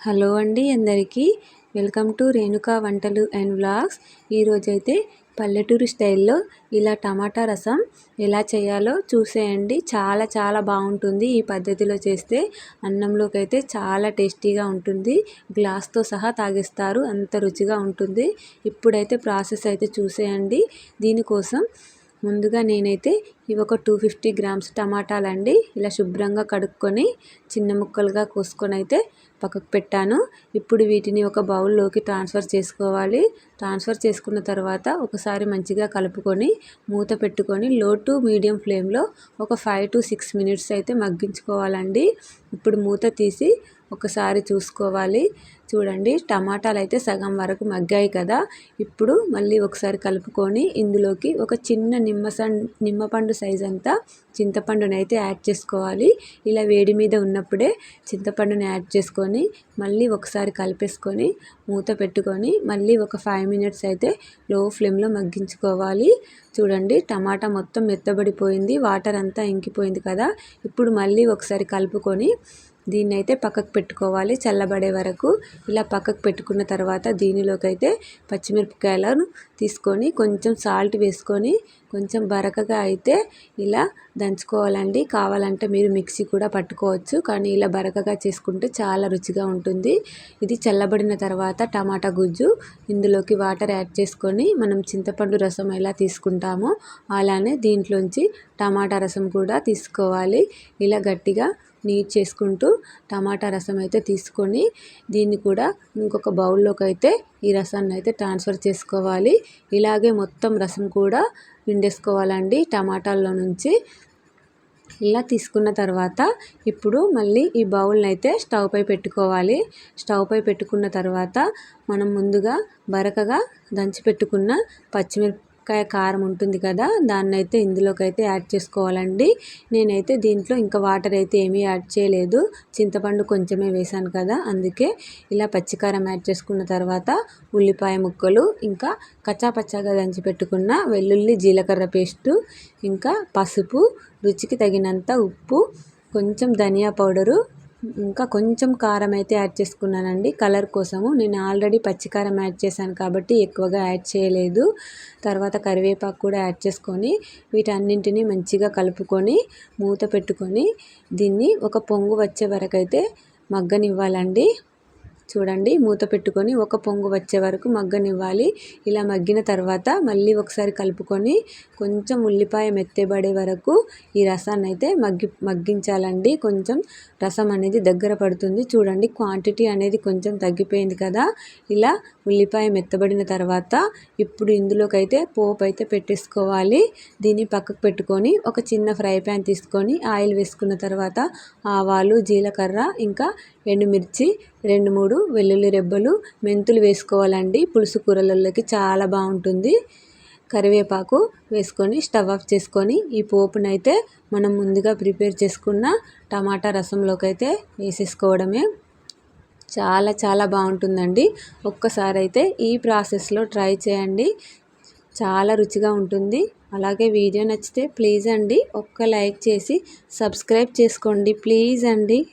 Hello అండి అందరికీ. Welcome to Renuka వంటలు అండ్ వ్లాగ్స్. ఈరోజైతే పల్లెటూరు స్టైల్లో ఇలా టమాటా రసం ఎలా చేయాలో చూసేయండి. చాలా చాలా బాగుంటుంది. ఈ పద్ధతిలో చేస్తే అన్నంలోకి అయితే చాలా టేస్టీగా ఉంటుంది. గ్లాస్తో సహా తాగిస్తారు. అంత రుచిగా ఉంటుంది. ఇప్పుడైతే ప్రాసెస్ అయితే చూసేయండి. దీనికోసం ముందుగా నేనైతే ఇవి ఒక టూ ఫిఫ్టీ గ్రామ్స్ టమాటాలండి ఇలా శుభ్రంగా కడుక్కొని చిన్న ముక్కలుగా కోసుకొని అయితే పక్కకు పెట్టాను. ఇప్పుడు వీటిని ఒక బౌల్లోకి ట్రాన్స్ఫర్ చేసుకోవాలి. ట్రాన్స్ఫర్ చేసుకున్న తర్వాత ఒకసారి మంచిగా కలుపుకొని మూత పెట్టుకొని లో టు మీడియం ఫ్లేమ్లో ఒక ఫైవ్ టు సిక్స్ మినిట్స్ అయితే మగ్గించుకోవాలండి. ఇప్పుడు మూత తీసి ఒకసారి చూసుకోవాలి. చూడండి టమాటాలు అయితే సగం వరకు మగ్గాయి కదా. ఇప్పుడు మళ్ళీ ఒకసారి కలుపుకొని ఇందులోకి ఒక చిన్న నిమ్మసన్ నిమ్మపండు సైజ్ అంతా చింతపండుని అయితే యాడ్ చేసుకోవాలి. ఇలా వేడి మీద ఉన్నప్పుడే చింతపండుని యాడ్ చేసుకొని మళ్ళీ ఒకసారి కలిపేసుకొని మూత పెట్టుకొని మళ్ళీ ఒక ఫైవ్ మినిట్స్ అయితే లో ఫ్లేమ్లో మగ్గించుకోవాలి. చూడండి టమాటా మొత్తం మెత్తబడిపోయింది వాటర్ అంతా ఇంకిపోయింది కదా. ఇప్పుడు మళ్ళీ ఒకసారి కలుపుకొని దీన్ని అయితే పక్కకు పెట్టుకోవాలి. చల్లబడే వరకు ఇలా పక్కకు పెట్టుకున్న తర్వాత దీనిలోకి అయితే పచ్చిమిరపకాయలను తీసుకొని కొంచెం సాల్ట్ వేసుకొని కొంచెం బరకగా అయితే ఇలా దంచుకోవాలండి. కావాలంటే మీరు మిక్సీ కూడా పట్టుకోవచ్చు. కానీ ఇలా బరకగా చేసుకుంటే చాలా రుచిగా ఉంటుంది. ఇది చల్లబడిన తర్వాత టమాటా గుజ్జు ఇందులోకి వాటర్ యాడ్ చేసుకొని మనం చింతపండు రసం ఎలా తీసుకుంటామో అలానే దీంట్లోంచి టమాటా రసం కూడా తీసుకోవాలి. ఇలా గట్టిగా నీట్ చేసుకుంటూ టమాటా రసం అయితే తీసుకొని దీన్ని కూడా ఇంకొక బౌల్లోకి అయితే ఈ రసాన్ని అయితే ట్రాన్స్ఫర్ చేసుకోవాలి. ఇలాగే మొత్తం రసం కూడా పిండేసుకోవాలండి టమాటాల్లో నుంచి. ఇలా తీసుకున్న తర్వాత ఇప్పుడు మళ్ళీ ఈ బౌల్ని అయితే స్టవ్ పై పెట్టుకోవాలి. స్టవ్ పై పెట్టుకున్న తర్వాత మనం ముందుగా బరకగా దంచి పెట్టుకున్న పచ్చిమిరప మిరపకాయ కారం ఉంటుంది కదా దాన్ని అయితే ఇందులోకి అయితే యాడ్ చేసుకోవాలండి. నేనైతే దీంట్లో ఇంకా వాటర్ అయితే ఏమీ యాడ్ చేయలేదు. చింతపండు కొంచెమే వేసాను కదా అందుకే ఇలా పచ్చికారం యాడ్ చేసుకున్న తర్వాత ఉల్లిపాయ ముక్కలు ఇంకా కచ్చాపచ్చాగా దంచి పెట్టుకున్న వెల్లుల్లి జీలకర్ర పేస్టు ఇంకా పసుపు రుచికి తగినంత ఉప్పు కొంచెం ధనియా పౌడరు ఇంకా కొంచెం కారం అయితే యాడ్ చేసుకున్నానండి. కలర్ కోసము. నేను ఆల్రెడీ పచ్చికారం యాడ్ చేశాను కాబట్టి ఎక్కువగా యాడ్ చేయలేదు. తర్వాత కరివేపాకు కూడా యాడ్ చేసుకొని వీటన్నింటినీ మంచిగా కలుపుకొని మూత పెట్టుకొని దీన్ని ఒక పొంగు వచ్చే వరకు అయితే మగ్గనివ్వాలండి. చూడండి మూత పెట్టుకొని ఒక పొంగు వచ్చే వరకు మగ్గనివ్వాలి. ఇలా మగ్గిన తర్వాత మళ్ళీ ఒకసారి కలుపుకొని కొంచెం ఉల్లిపాయ మెత్తబడే వరకు ఈ రసాన్ని అయితే మగ్గి మగ్గించాలండి. కొంచెం రసం అనేది దగ్గర పడుతుంది. చూడండి క్వాంటిటీ అనేది కొంచెం తగ్గిపోయింది కదా. ఇలా ఉల్లిపాయ మెత్తబడిన తర్వాత ఇప్పుడు ఇందులోకి అయితే పోపు అయితే పెట్టేసుకోవాలి. దీన్ని పక్కకు పెట్టుకొని ఒక చిన్న ఫ్రై ప్యాన్ తీసుకొని ఆయిల్ వేసుకున్న తర్వాత ఆవాలు జీలకర్ర ఇంకా ఎండుమిర్చి రెండు మూడు వెల్లుల్లి రెబ్బలు మెంతులు వేసుకోవాలండి. పులుసు కూరలలోకి చాలా బాగుంటుంది. కరివేపాకు వేసుకొని స్టవ్ ఆఫ్ చేసుకొని ఈ పోపునైతే మనం ముందుగా ప్రిపేర్ చేసుకున్న టమాటా రసంలోకి అయితే వేసేసుకోవడమే చాలా చాలా బాగుంటుందండి. ఒక్కసారి అయితే ఈ ప్రాసెస్లో ట్రై చేయండి. చాలా రుచిగా ఉంటుంది. అలాగే వీడియో నచ్చితే ప్లీజ్ అండి ఒక్క లైక్ చేసి సబ్స్క్రైబ్ చేసుకోండి. ప్లీజ్ అండి.